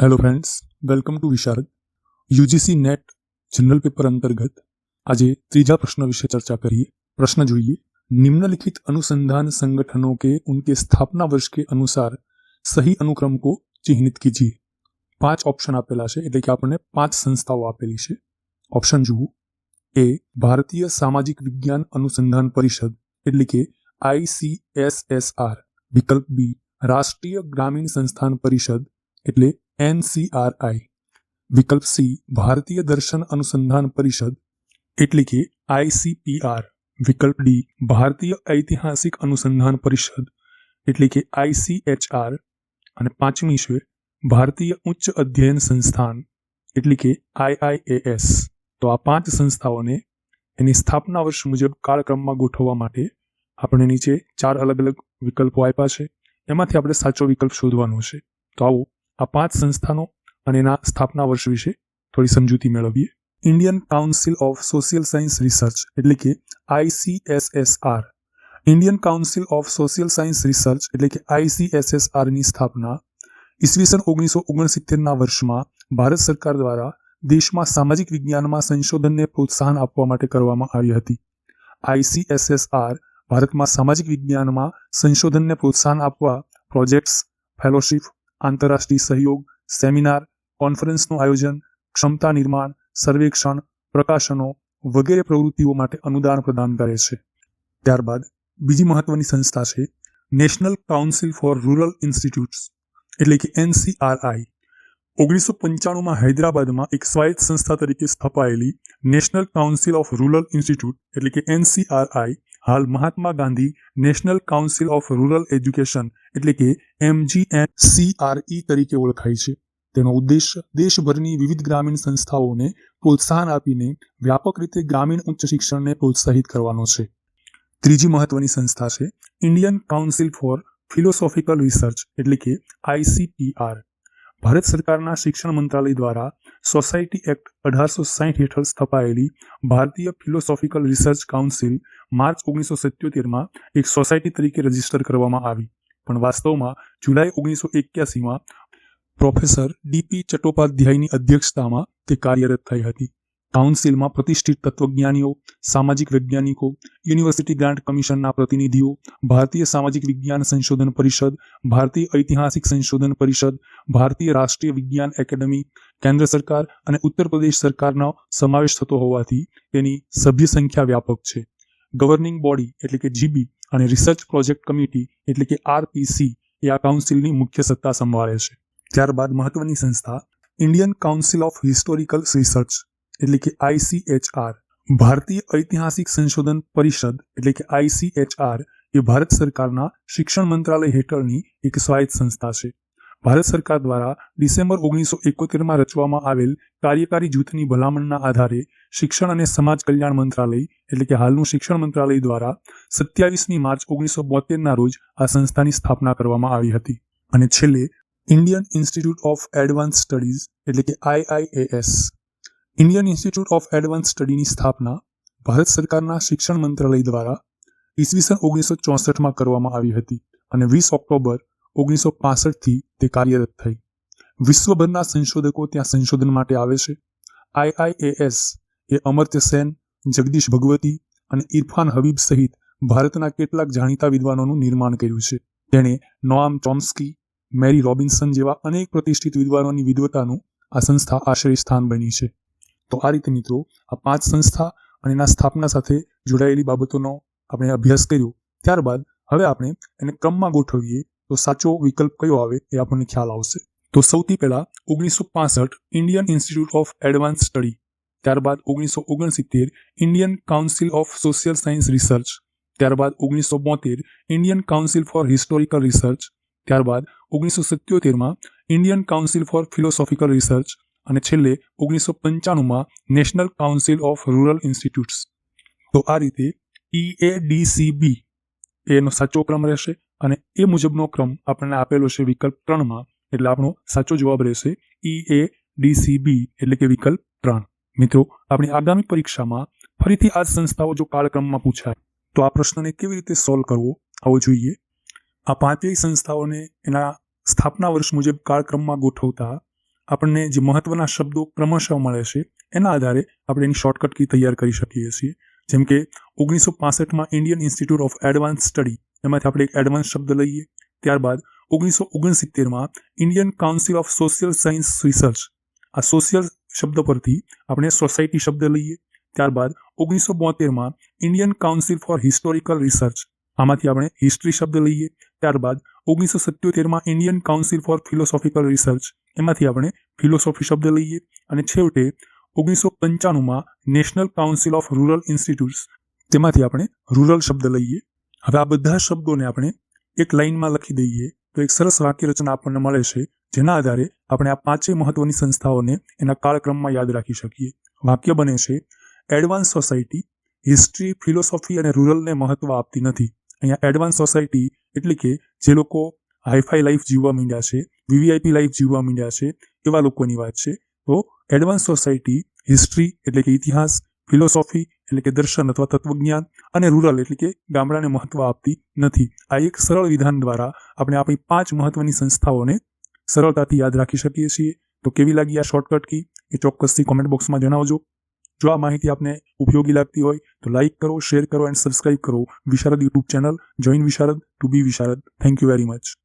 hello friends welcome to Visharad UGC NET general paper અંતર્ગત આજે ત્રીજા પ્રશ્ન વિશે ચર્ચા કરીએ प्रश्न જોઈએ निम्नलिखित अनुसंधान संगठनों के उनके स्थापना वर्ष के अनुसार सही अनुक्रम को चिह्नित कीजिए પાંચ ઓપ્શન આપેલા છે એટલે કે આપણને પાંચ સંસ્થાઓ આપેલી છે ઓપ્શન જુઓ એ ભારતીય સામાજિક વિજ્ઞાન અનુસંધાન પરિષદ એટલે કે આઈસીએસએસઆર વિકલ્પ બી રાષ્ટ્રીય ગ્રામીણ સંસ્થાન પરિષદ એટલે એનસીઆરઆઈ. વિકલ્પ સી, ભારતીય દર્શન અનુસંધાન પરિષદ, એટલે કે આઈસીપીઆર વિકલ્પ ડી, ભારતીય ઐતિહાસિક અનુસંધાન પરિષદ, એટલે કે આઈસીએચઆર અને પાંચમી છે, ભારતીય ઉચ્ચ અધ્યયન સંસ્થાન, એટલે કે આઈઆઈએએસ તો આ પાંચ સંસ્થાઓને એની સ્થાપના વર્ષ મુજબ કાળક્રમમાં ગોઠવવા માટે આપણે નીચે ચાર અલગ અલગ વિકલ્પો આપ્યા છે. એમાંથી આપણે સાચો વિકલ્પ શોધવાનો છે. તો આવો આ પાંચ સંસ્થાનો અને એના સ્થાપના વર્ષ વિશે થોડી સમજૂતી મેળવીએ. Indian Council of Social Science Research એટલે કે ICSSR Indian Council of Social Science Research એટલે કે આઈસીએસએસઆરની સ્થાપના ઈસવીસન ઓગણીસો ઓગણસિત્તેરના વર્ષમાં ભારત સરકાર દ્વારા દેશમાં સામાજિક વિજ્ઞાનમાં સંશોધનને પ્રોત્સાહન આપવા માટે કરવામાં આવી હતી. આઈસીએસએસઆર ભારતમાં સામાજિક વિજ્ઞાનમાં સંશોધનને પ્રોત્સાહન આપવા પ્રોજેક્ટ્સ ફેલોશિપ આંતરરાષ્ટ્રીય સહયોગ, સેમિનાર, કોન્ફરન્સનું આયોજન, ક્ષમતા નિર્માણ, સર્વેક્ષણ, પ્રકાશનો વગેરે પ્રવૃત્તિઓ માટે અનુદાન પ્રદાન કરે છે. ત્યારબાદ બીજી મહત્વની સંસ્થા છે National Council for Rural Institutes, એટલે કે એનસીઆરઆઈ ઓગણીસો પંચાણુંમાં હૈદરાબાદમાં એક સ્વાયત્ત સંસ્થા તરીકે સ્થપાયેલી National Council of Rural Institute, એટલે કે એનસીઆરઆઈ હાલ Mahatma Gandhi National Council of Rural Education એટલે કે એમજીએનસીઆરઈ તરીકે ઓળખાય છે. તેનો ઉદ્દેશ દેશભરની વિવિધ ગ્રામીણ સંસ્થાઓને પ્રોત્સાહન આપીને વ્યાપક રીતે ગ્રામીણ ઉચ્ચ શિક્ષણને પ્રોત્સાહિત કરવાનો છે. ત્રીજી મહત્વની સંસ્થા છે Indian Council for Philosophical Research એટલે કે આઈસીપીઆર ભારત સરકારના શિક્ષણ મંત્રાલય દ્વારા સોસાયટી એક્ટ અઢારસો સાહીઠ હેઠળ સ્થપાયેલી ભારતીય ફિલોસોફિકલ રિસર્ચ કાઉન્સિલ માર્ચ ઓગણીસો સત્યોતેરમાં એક સોસાયટી તરીકે રજિસ્ટર કરવામાં આવી. પણ વાસ્તવમાં જુલાઈ ઓગણીસો એક્યાસીમાં પ્રોફેસર ડીપી ચટ્ટોપાધ્યાયની અધ્યક્ષતામાં તે કાર્યરત થઈ હતી. કાઉન્સિલમાં પ્રતિષ્ઠિત તત્વજ્ઞાનીઓ, સામાજિક વૈજ્ઞાનિકો, યુનિવર્સિટી ગ્રાન્ટ કમિશનના પ્રતિનિધિઓ, ભારતીય સામાજિક વિજ્ઞાન સંશોધન પરિષદ, ભારતીય ઐતિહાસિક સંશોધન પરિષદ, ભારતીય રાષ્ટ્રીય વિજ્ઞાન એકેડમી, કેન્દ્ર સરકાર અને ઉત્તર પ્રદેશ સરકારનો સમાવેશ થતો હોવાથી તેની સભ્ય સંખ્યા વ્યાપક છે. ગવર્નિંગ બોડી એટલે કે જીબી અને રિસર્ચ પ્રોજેક્ટ કમિટી એટલે કે આરપીસી એ આ કાઉન્સિલની મુખ્ય સત્તા સંભાળે છે. ત્યારબાદ મહત્વની સંસ્થા, Indian Council of Historical Research. એટલે કે આઈસીએચઆર ભારતીય ઐતિહાસિક સંશોધન પરિષદ, એટલે કે આઈસીએચઆર એ ભારત સરકારના શિક્ષણ મંત્રાલય હેઠળની એક સ્વાયત્ત સંસ્થા છે. ભારત સરકાર દ્વારા ડિસેમ્બર ઓગણીસો એકોતેરમાં રચવામાં આવેલ કાર્યકારી જૂથની ભલામણના આધારે શિક્ષણ અને સમાજ કલ્યાણ મંત્રાલય, એટલે કે હાલનું શિક્ષણ મંત્રાલય દ્વારા સત્યાવીસમી માર્ચ ઓગણીસો બોતેરના રોજ આ સંસ્થાની સ્થાપના કરવામાં આવી હતી. અને છેલ્લે Indian Institute of Advance Studies, એટલે કે IIAS Indian Institute of Advance સ્ટડીની સ્થાપના ભારત સરકારના શિક્ષણ મંત્રાલય દ્વારા ઈસવીસન ઓગણીસો ચોસઠમાં કરવામાં આવી હતી અને વીસ ઓક્ટોબર ઓગણીસો પાસઠથી તે કાર્યરત થઈ. વિશ્વભરના સંશોધકો ત્યાં સંશોધન માટે આવે છે. આઈઆઈએએસ એ અમર્ત્ય સેન, જગદીશ ભગવતી અને ઇરફાન હબીબ સહિત ભારતના કેટલાક જાણીતા વિદ્વાનોનું નિર્માણ કર્યું છે. તેણે નોઆમ ચોમ્સ્કી, મેરી રોબિન્સન જેવા અનેક પ્રતિષ્ઠિત વિદ્વાનોની વિદ્વતાનું આ સંસ્થા આશ્રય સ્થાન બની છે. તો આ રીતે મિત્રો, આ પાંચ સંસ્થા અને એના સ્થાપના સાથે જોડાયેલી બાબતોનો આપણે અભ્યાસ કર્યો. ત્યારબાદ હવે આપણે એને ક્રમમાં ગોઠવીએ તો સાચો વિકલ્પ કયો આવે એ આપણને ખ્યાલ આવશે. તો સૌથી પહેલા ઓગણીસો પાસઠ Indian Institute of Advance Study, ત્યારબાદ ઓગણીસો ઓગણસિત્તેર Indian Council of Social Science Research, ત્યારબાદ ઓગણીસો બોતેર Indian Council for Historical Research, ત્યારબાદ ઓગણીસો સત્યોતેરમાં Indian Council for Philosophical Research અને છેલ્લે ઓગણીસો પંચાણુંમાં National Council of Rural Institutes. તો આ રીતે ટીએડીસીબી એનો સાચો ક્રમ રહેશે અને એ મુજબનો ક્રમ આપણને આપેલો છે વિકલ્પ ત્રણમાં, એટલે આપણો સાચો જવાબ રહેશે ઈ એ ડીસીબી એટલે કે વિકલ્પ ત્રણ. મિત્રો, આપણી આગામી પરીક્ષામાં ફરીથી આ સંસ્થાઓ જો કાળક્રમમાં પૂછાય, તો આ પ્રશ્નને કેવી રીતે સોલ્વ કરવો, આવો જોઈએ. આ પાંચેય સંસ્થાઓને એના સ્થાપના વર્ષ મુજબ કાળક્રમમાં ગોઠવતા આપણને જે મહત્વના શબ્દો ક્રમશઃ મળે છે, એના આધારે આપણે એની શોર્ટકટ કી તૈયાર કરી શકીએ છીએ. જેમ કે, ઓગણીસો પાસઠમાં Indian Institute of Advance Study એમાંથી આપણે એક એડવાન્સ શબ્દ લઈએ. ત્યારબાદ, ઓગણીસો ઓગણસિત્તેરમાં Indian Council of Social Science Research આ સોશિયલ શબ્દ પરથી આપણે સોસાયટી શબ્દ લઈએ. ત્યારબાદ, ઓગણીસો બોતેરમાં Indian Council for Historical Research આમાંથી આપણે હિસ્ટ્રી શબ્દ લઈએ. ત્યારબાદ, ઓગણીસો સત્યોતેરમાં Indian Council for Philosophical Research એમાંથી આપણે ફિલોસોફી શબ્દ લઈએ અને છેવટે ઓગણીસો પંચાણુંમાં National Council of Rural Institutes તેમાંથી આપણે રૂરલ શબ્દ લઈએ. હવે આ બધા શબ્દોને આપણે એક લાઇનમાં લખી દઈએ તો એક સરસ વાક્ય રચના આપણને મળે છે, જેના આધારે આપણે આ પાંચેય મહત્વની સંસ્થાઓને એના કાળક્રમમાં યાદ રાખી શકીએ. વાક્ય બને છે એડવાન્સ સોસાયટી હિસ્ટ્રી ફિલોસોફી અને રૂરલને મહત્વ આપતી નથી. અહીંયા એડવાન્સ સોસાયટી એટલે કે જે લોકો હાઈફાઈ લાઈફ જીવવા માંડ્યા છે વીવીઆઈપી લાઈફ જીવવા માંડ્યા છે, એવા લોકોની વાત છે. તો એડવાન્સ સોસાયટી હિસ્ટ્રી એટલે કે ઇતિહાસ ફિલોસોફી એટલે કે દર્શન અથવા તત્વજ્ઞાન અને રૂરલ એટલે કે ગામડાને મહત્વ આપતી નથી. આ એક સરળ વિધાન દ્વારા આપણે આપણી પાંચ મહત્વની સંસ્થાઓને સરળતાથી યાદ રાખી શકીએ છીએ. તો કેવી લાગી આ શોર્ટકટ કી? એ ચોક્કસથી કોમેન્ટ બોક્સમાં જણાવજો. જો આ માહિતી આપને ઉપયોગી લાગતી હોય, તો લાઇક કરો શેર કરો એન્ડ સબસ્ક્રાઇબ કરો Visharad YouTube channel join Visharad to be Visharad. Thank you very much